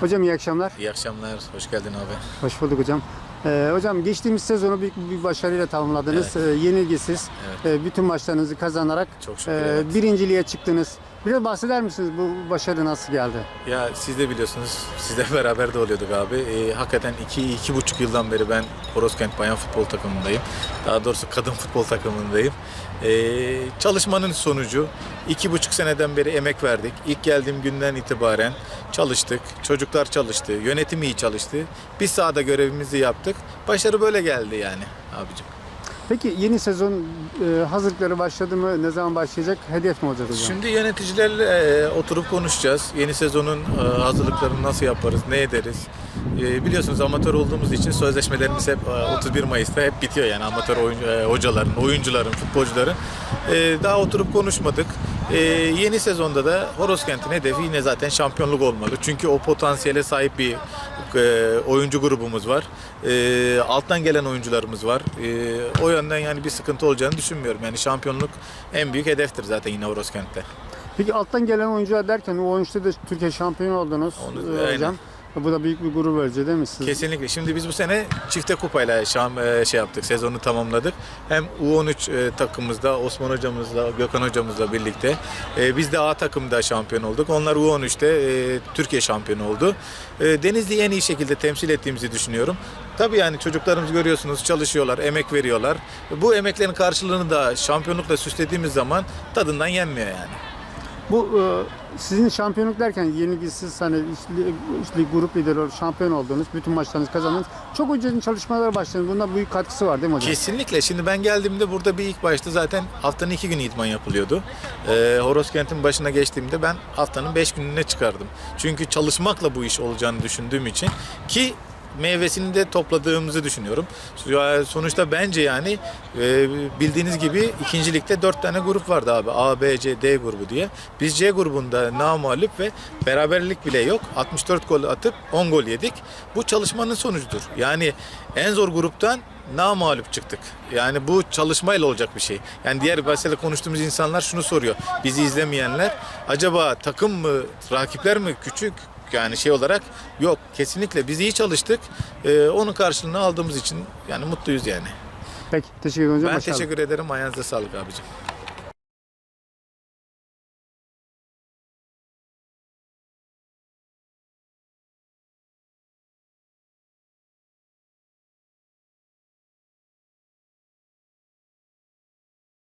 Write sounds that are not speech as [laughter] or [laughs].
Hocam iyi akşamlar. İyi akşamlar, hoş geldin abi. Hoş bulduk hocam. Ee, hocam geçtiğimiz sezonu büyük bir başarıyla tamamladınız. Ee, yenilgisiz. Ee, bütün maçlarınızı kazanarak Çok şükür, e, evet. birinciliğe çıktınız. Biraz bahseder misiniz bu başarı nasıl geldi? Ya siz de biliyorsunuz, sizle [laughs] beraber de oluyorduk abi. Ee, hakikaten iki, iki buçuk yıldan beri ben Horoskent Bayan Futbol takımındayım. Daha doğrusu kadın futbol takımındayım. Ee, çalışmanın sonucu iki buçuk seneden beri emek verdik. İlk geldiğim günden itibaren çalıştık. Çocuklar çalıştı, yönetim iyi çalıştı. Biz sahada görevimizi yaptık. Başarı böyle geldi yani abicim. Peki yeni sezon e, hazırlıkları başladı mı? Ne zaman başlayacak? Hedef mi olacak hocam? Şimdi yöneticilerle e, oturup konuşacağız. Yeni sezonun e, hazırlıklarını nasıl yaparız, ne ederiz? E, biliyorsunuz amatör olduğumuz için sözleşmelerimiz hep e, 31 Mayıs'ta hep bitiyor yani amatör oyun, e, hocaların, oyuncuların, futbolcuların. E, daha oturup konuşmadık. E, yeni sezonda da Horoskent'in hedefi yine zaten şampiyonluk olmalı. Çünkü o potansiyele sahip bir e, oyuncu grubumuz var. E, alttan gelen oyuncularımız var. E, o yönden yani bir sıkıntı olacağını düşünmüyorum. Yani şampiyonluk en büyük hedeftir zaten yine Horoskent'te. Peki alttan gelen oyuncular derken o 13'te de Türkiye şampiyonu oldunuz Onu- e, aynen. Bu da büyük bir gurur verici değil mi siz? Kesinlikle. Şimdi biz bu sene çifte kupayla şam, e, şey yaptık, sezonu tamamladık. Hem U13 e, takımımızda Osman hocamızla, Gökhan hocamızla birlikte. e, biz de A takımda şampiyon olduk. Onlar U13'te e, Türkiye şampiyonu oldu. Denizli'yi en iyi şekilde temsil ettiğimizi düşünüyorum. Tabii yani çocuklarımız görüyorsunuz çalışıyorlar, emek veriyorlar. Bu emeklerin karşılığını da şampiyonlukla süslediğimiz zaman tadından yenmiyor yani. Bu e, sizin şampiyonluk derken yenilgisiz hani işte, işte grup lideri olarak şampiyon oldunuz. Bütün maçlarınızı kazandınız. Çok hocanın çalışmalara başladınız. Bunda büyük katkısı var değil mi hocam? Kesinlikle. Şimdi ben geldiğimde burada bir ilk başta zaten haftanın iki günü idman yapılıyordu. Ee, Horoskent'in başına geçtiğimde ben haftanın beş gününe çıkardım. Çünkü çalışmakla bu iş olacağını düşündüğüm için ki meyvesini de topladığımızı düşünüyorum. Ya Sonuçta bence yani e, bildiğiniz gibi ikincilikte dört tane grup vardı abi. A, B, C, D grubu diye. Biz C grubunda namalip ve beraberlik bile yok. 64 gol atıp 10 gol yedik. Bu çalışmanın sonucudur. Yani en zor gruptan namalup çıktık. Yani bu çalışmayla olacak bir şey. Yani diğer mesela konuştuğumuz insanlar şunu soruyor. Bizi izlemeyenler acaba takım mı, rakipler mi küçük? Yani şey olarak yok kesinlikle biz iyi çalıştık. Ee, onun karşılığını aldığımız için yani mutluyuz yani. Peki teşekkür ederim. Ben Başarılar. teşekkür ederim. Ayağınıza sağlık abicim.